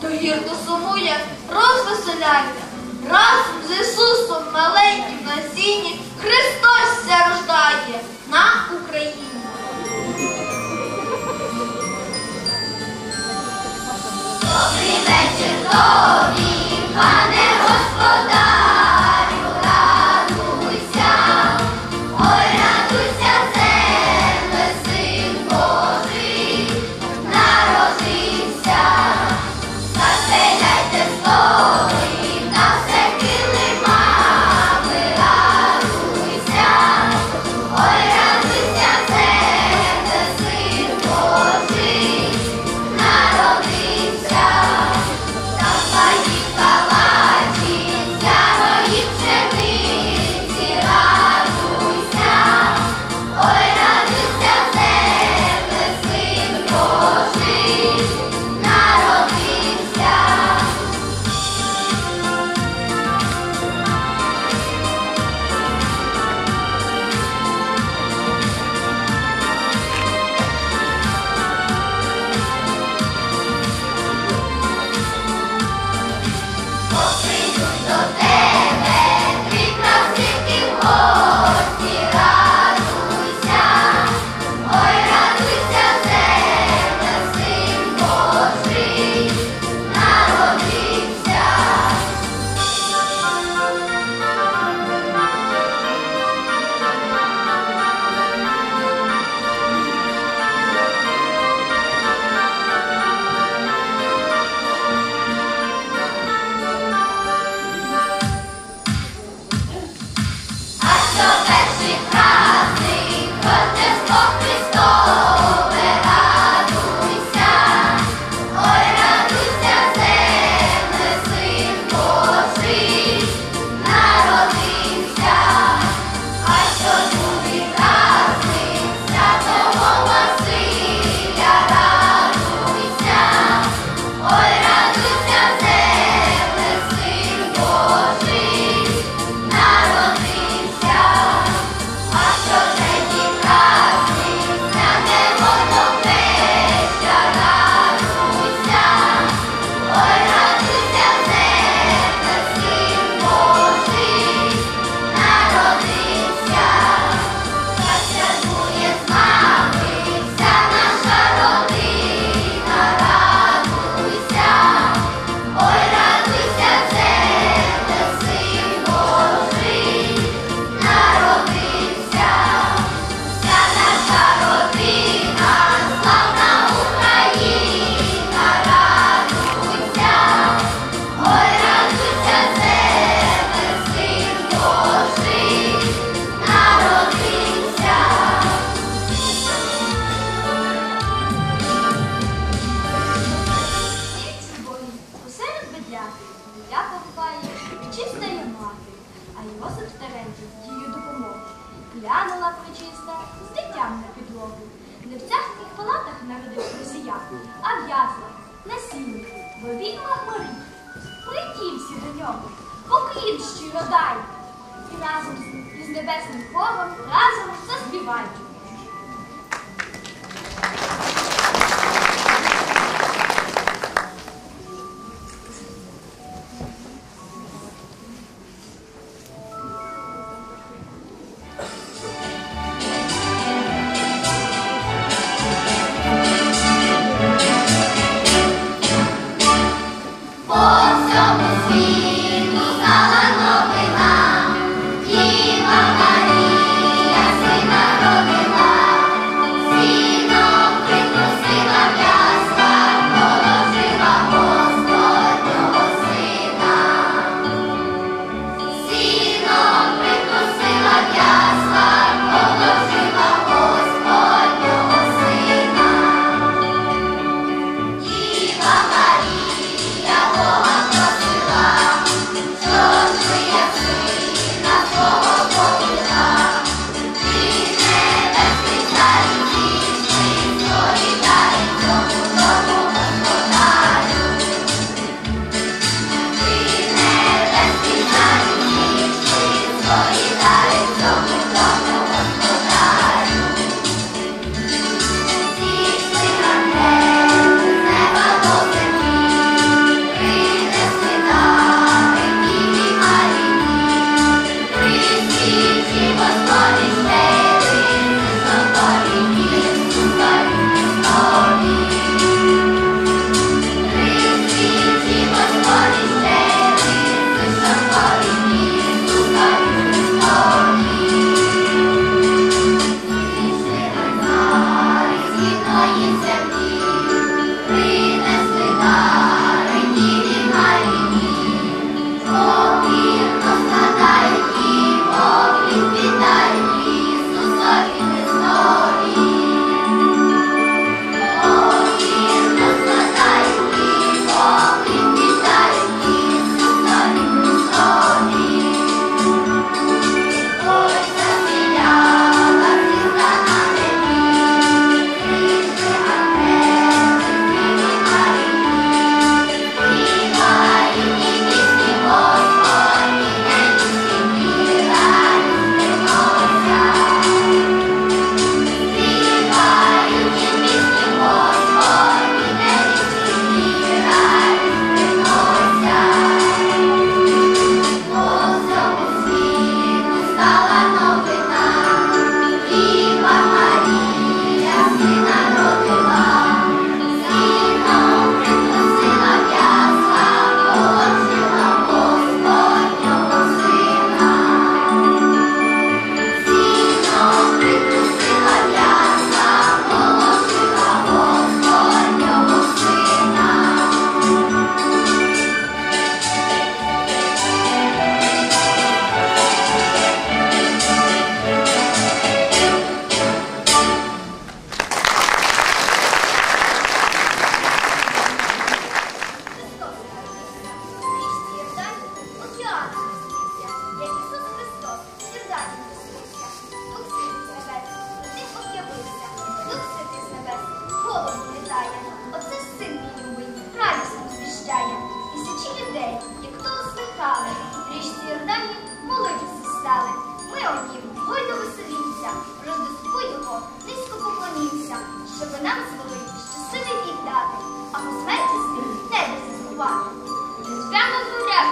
то гірко сумує, розвеселяйте. Разом з Ісусом маленьким на сіні Христос ся рождає на Україні. Добрий вечір тобі, пане Господа.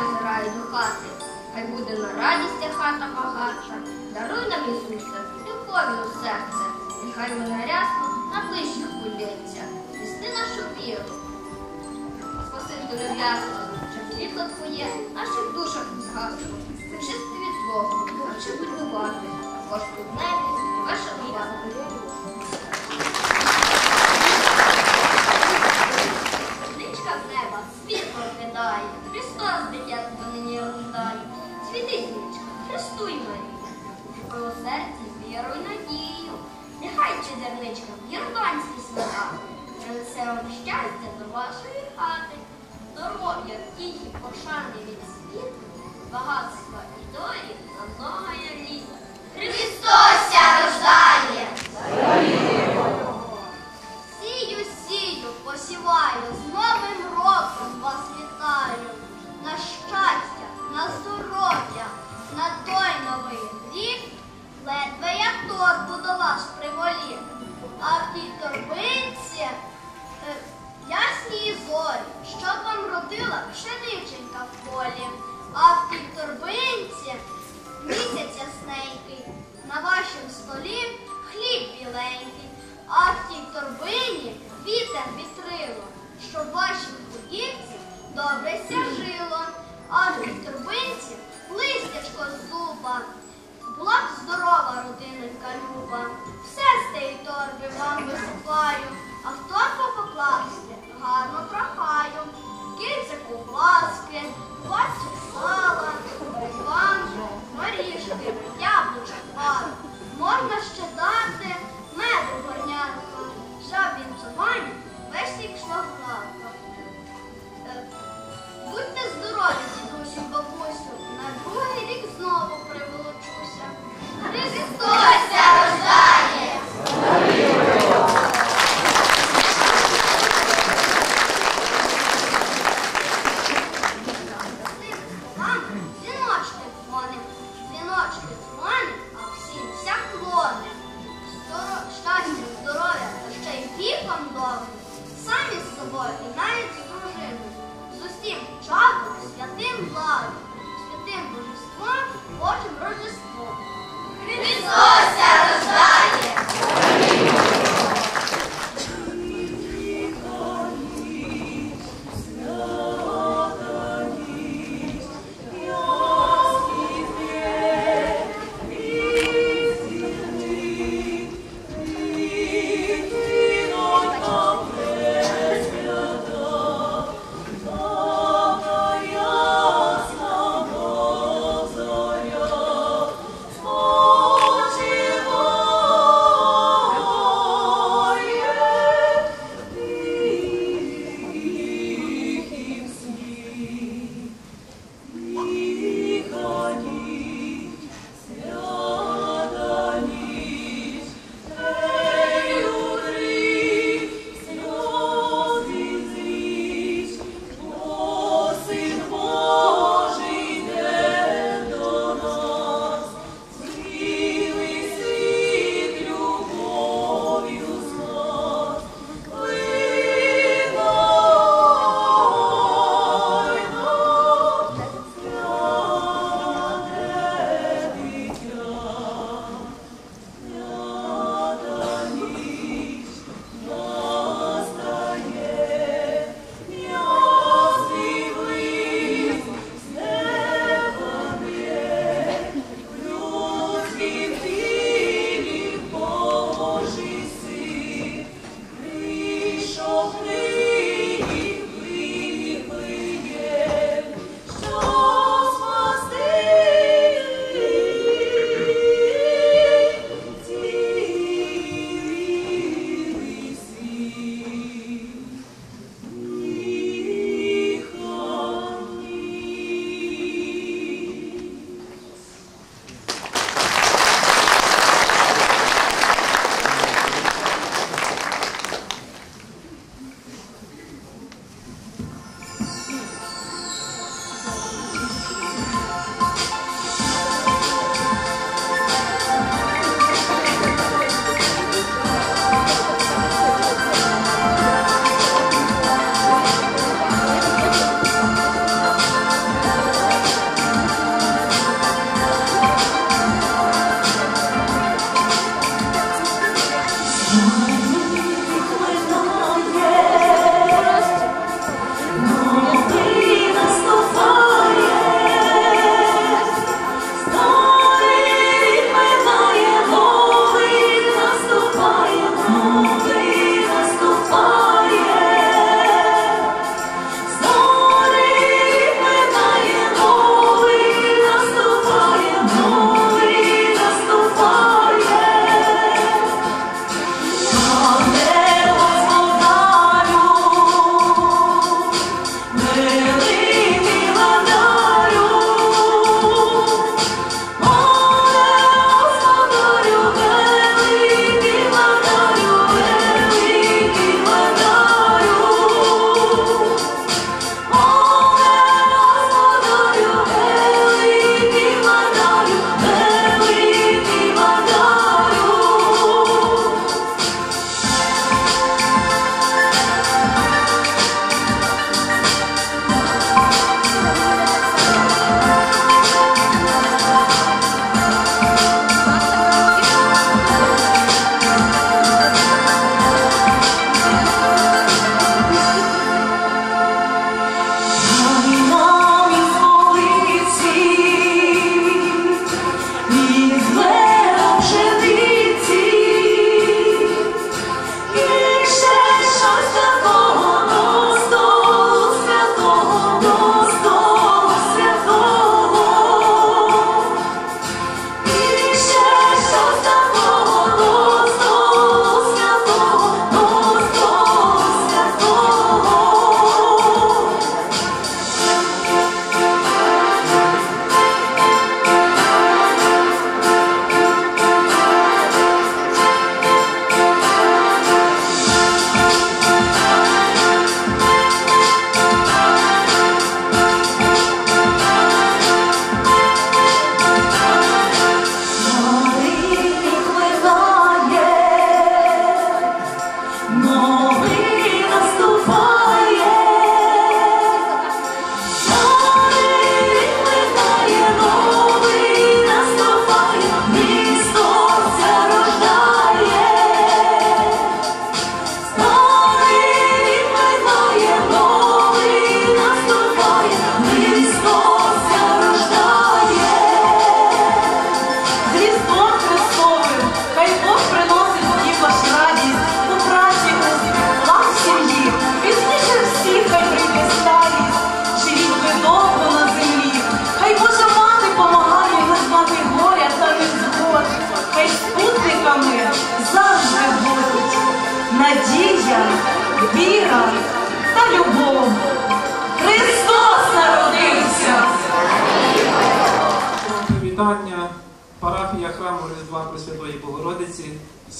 зазирають до хати, хай буде на радість хата багатша, даруй нам Ісуса, любові у серце, і хай вона рясно на ближчих кулється, вісни нашу віру. Спасибо нев'язно, що світло твоє в наших душах згасло, Чисти від Бога, хоче бувати. Також кожну небі ваша віра.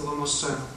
pela nossa